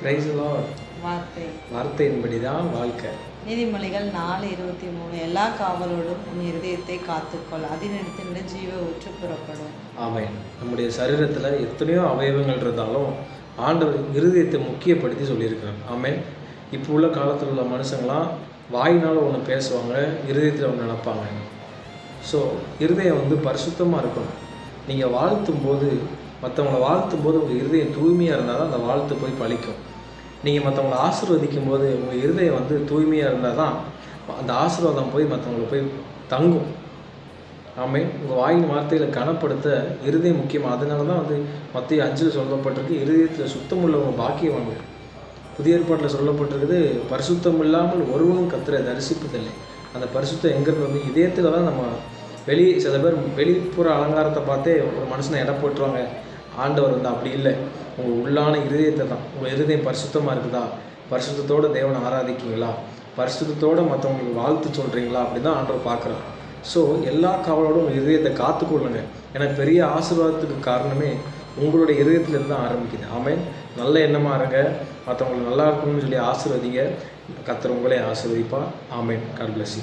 Price வார்த்தை. வார்த்தையின்படி தான் வாழ்க்கை. நீதிமொழிகள் நாலு இருபத்தி மூணு. எல்லா காவலோடும் உன் இருதயத்தை காத்துக்கொள். அதனிடத்தின் ஜீவ ஊற்று புறப்படும். ஆமென். நம்முடைய சரீரத்தில் எத்தனையோ அவயவங்கள் இருந்தாலும் ஆண்டவர் இருதயத்தை முக்கியப்படுத்தி சொல்லியிருக்கிறார். ஆமென். இப்போ உள்ள காலத்தில் உள்ள மனுஷங்களாம் வாயினால் ஒன்று பேசுவாங்க இருதயத்தில் ஒன்று நினைப்பாங்க. ஸோ இருதயம் வந்து பரிசுத்தமாக இருக்கணும். நீங்கள் வாழ்த்தும் போது மற்றவங்களை வாழ்த்தும் போது உங்கள் இருதயம் தூய்மையாக இருந்தால் தான் அந்த வாழ்த்து போய் பழிக்கும். நீங்கள் மற்றவங்களை ஆசீர்வதிக்கும் போது உங்கள் இருதயம் வந்து தூய்மையாக இருந்தால் தான் அந்த ஆசீர்வாதம் போய் மற்றவங்களுக்கு போய் தங்கும். ஆமே உங்கள் வாயின் வார்த்தையில் கனப்படுத்த இருதயம் முக்கியம். அதனால தான் வந்து மத்திய அஞ்சில் சொல்லப்பட்டிருக்கு இருதயத்தில் சுத்தம் உள்ளவங்க பாக்கியவாங்க புதிய ஏற்பாட்டில் சொல்லப்பட்டிருக்குது பரிசுத்தம் இல்லாமல் ஒருவனும் கத்திர தரிசிப்பதில்லை. அந்த பரிசுத்தம் எங்கிறது வந்து இதயத்தில் தான் நம்ம வெளி சில பேர் வெளிப்புற அலங்காரத்தை பார்த்தே ஒரு மனுஷனை எடை போட்டுருவாங்க. ஆண்டவர் வந்து அப்படி இல்லை. உங்கள் உள்ளான இருதயத்தை தான். உங்கள் இருதயம் பரிசுத்தமாக இருக்குதா? பரிசுத்தத்தோட தேவனை ஆராதிக்கீங்களா பரிசுத்தத்தோடு மற்றவங்களுக்கு வாழ்த்து சொல்கிறீங்களா அப்படி தான் ஆண்டவர் பார்க்குறான் ஸோ எல்லா கவலோடும் உங்கள் இருதயத்தை காத்துக்கொள்ளுங்க ஏன்னா பெரிய ஆசீர்வாதத்துக்கு காரணமே உங்களுடைய இருதயத்துலேருந்து தான் ஆரம்பிக்குது. ஆமேன். நல்ல எண்ணமாக இருங்க. மற்றவங்களுக்கு நல்லா இருக்கணும்னு சொல்லி ஆசீர்வதிங்க. கத்தர் உங்களே ஆசீர்வதிப்பா ஆமேன். God bless